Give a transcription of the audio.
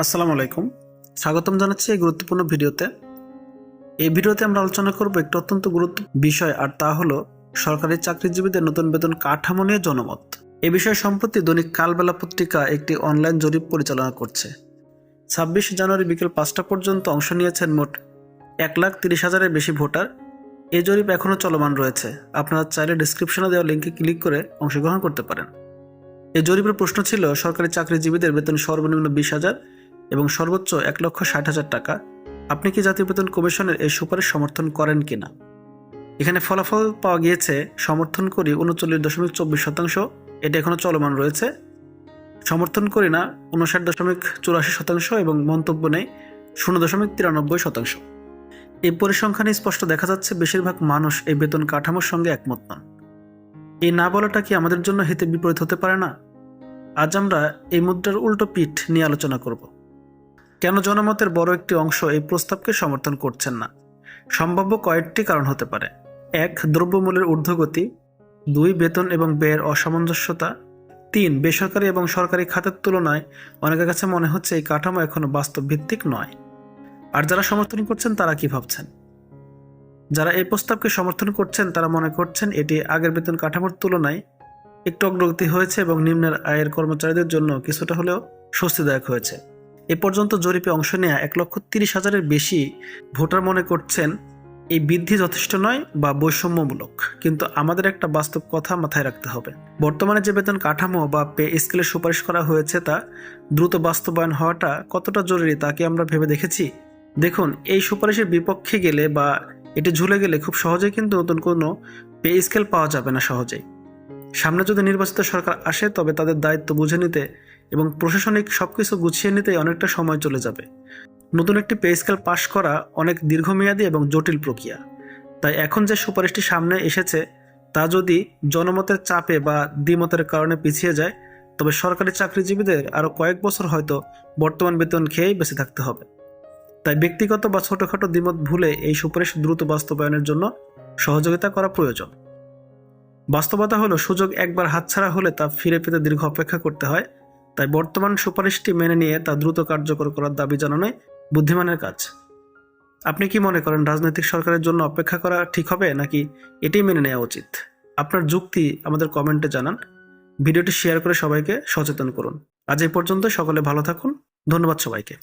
আসসালামু আলাইকুম। স্বাগতম জানাচ্ছি এই গুরুত্বপূর্ণ ভিডিওতে। এই ভিডিওতে আমরা আলোচনা করব একটি অত্যন্ত গুরুত্ব বিষয়, আর তা হলো সরকারি চাকরিজীবীদের নতুন বেতন কাঠামো নিয়ে জনমত। এ বিষয়ে সম্প্রতি দৈনিক কালবেলা পত্রিকা একটি অনলাইন জরিপ পরিচালনা করছে। ছাব্বিশ জানুয়ারি বিকেল পাঁচটা পর্যন্ত অংশ নিয়েছেন মোট এক লাখ তিরিশ হাজারের বেশি ভোটার। এই জরিপ এখনও চলমান রয়েছে। আপনারা চাইলে ডিসক্রিপশনে দেওয়া লিঙ্কে ক্লিক করে অংশগ্রহণ করতে পারেন। এই জরিপের প্রশ্ন ছিল, সরকারি চাকরিজীবীদের বেতন সর্বনিম্ন বিশ হাজার এবং সর্বোচ্চ এক লক্ষ ষাট হাজার টাকা, আপনি কি জাতীয় বেতন কমিশনের এই সুপারিশ সমর্থন করেন কিনা? এখানে ফলাফল পাওয়া গিয়েছে, সমর্থন করি উনচল্লিশ দশমিক চব্বিশ শতাংশ, এটা এখনও চলমান রয়েছে। সমর্থন করি না, উনষাট দশমিক চুরাশি শতাংশ এবং মন্তব্য নেই, শূন্য দশমিক তিরানব্বই শতাংশ। এই পরিসংখ্যানে স্পষ্ট দেখা যাচ্ছে বেশিরভাগ মানুষ এই বেতন কাঠামোর সঙ্গে একমত নন। এই না বলাটা কি আমাদের জন্য হিতে বিপরীত হতে পারে না? আজ আমরা এই মুদ্রার উল্টো পিঠ নিয়ে আলোচনা করব। কেন জনমতের বড় একটি অংশ এই প্রস্তাবকে সমর্থন করছেন না? সম্ভাব্য কয়েকটি কারণ হতে পারে। এক, দ্রব্যমূল্যের ঊর্ধ্বগতি। দুই, বেতন এবং ব্যয়ের অসামঞ্জস্যতা। তিন, বেসরকারি এবং সরকারি খাতের তুলনায় অনেকের কাছে মনে হচ্ছে এই কাঠামো এখনও বাস্তব ভিত্তিক নয়। আর যারা সমর্থন করছেন, তারা কি ভাবছেন? যারা এই প্রস্তাবকে সমর্থন করছেন, তারা মনে করছেন এটি আগের বেতন কাঠামোর তুলনায় একটু অগ্রগতি হয়েছে এবং নিম্নের আয়ের কর্মচারীদের জন্য কিছুটা হলেও স্বস্তিদায়ক হয়েছে। এ পর্যন্ত জরিপে অংশ নেওয়া এক লক্ষ তিরিশ হাজারের বেশি ভোটার মনে করছেন, এই বৃদ্ধি যথেষ্ট নয় বা বৈষম্যমূলক। কিন্তু আমাদের একটা বাস্তব কথা মাথায় রাখতে হবে। বর্তমানে যে বেতন কাঠামো বা পে স্কেলের সুপারিশ করা হয়েছে তা দ্রুত বাস্তবায়ন হওয়াটা কতটা জরুরি তা কি আমরা ভেবে দেখেছি? দেখুন, এই সুপারিশের বিপক্ষে গেলে বা এটি ঝুলে গেলে খুব সহজেই কিন্তু নতুন কোনো পে স্কেল পাওয়া যাবে না সহজেই। সামনে যদি নির্বাচিত সরকার আসে তবে তাদের দায়িত্ব বুঝে নিতে এবং প্রশাসনিক সবকিছু গুছিয়ে নিতে অনেকটা সময় চলে যাবে। নতুন একটি পে স্কেল পাশ করা অনেক দীর্ঘমেয়াদী এবং জটিল প্রক্রিয়া। তাই এখন যে সুপারিশটি সামনে এসেছে, তা যদি জনমতের চাপে বা দ্বিমতের কারণে পিছিয়ে যায়, তবে সরকারি চাকরিজীবীদের আরও কয়েক বছর হয়তো বর্তমান বেতন খেয়েই বেঁচে থাকতে হবে। তাই ব্যক্তিগত বা ছোটখাটো দ্বিমত ভুলে এই সুপারিশ দ্রুত বাস্তবায়নের জন্য সহযোগিতা করা প্রয়োজন। বাস্তবতা হলো, সুযোগ একবার হাতছাড়া হলে তা ফিরে পেতে দীর্ঘ অপেক্ষা করতে হয়। তাই বর্তমান সুপারিশটি মেনে নিয়ে তা দ্রুত কার্যকর করার দাবি জানানোয় বুদ্ধিমানের কাজ। আপনি কি মনে করেন রাজনৈতিক সরকারের জন্য অপেক্ষা করা ঠিক হবে, নাকি এটি মেনে নেওয়া উচিত? আপনার যুক্তি আমাদের কমেন্টে জানান। ভিডিওটি শেয়ার করে সবাইকে সচেতন করুন। আজ এই পর্যন্ত সকলে ভালো থাকুন। ধন্যবাদ সবাইকে।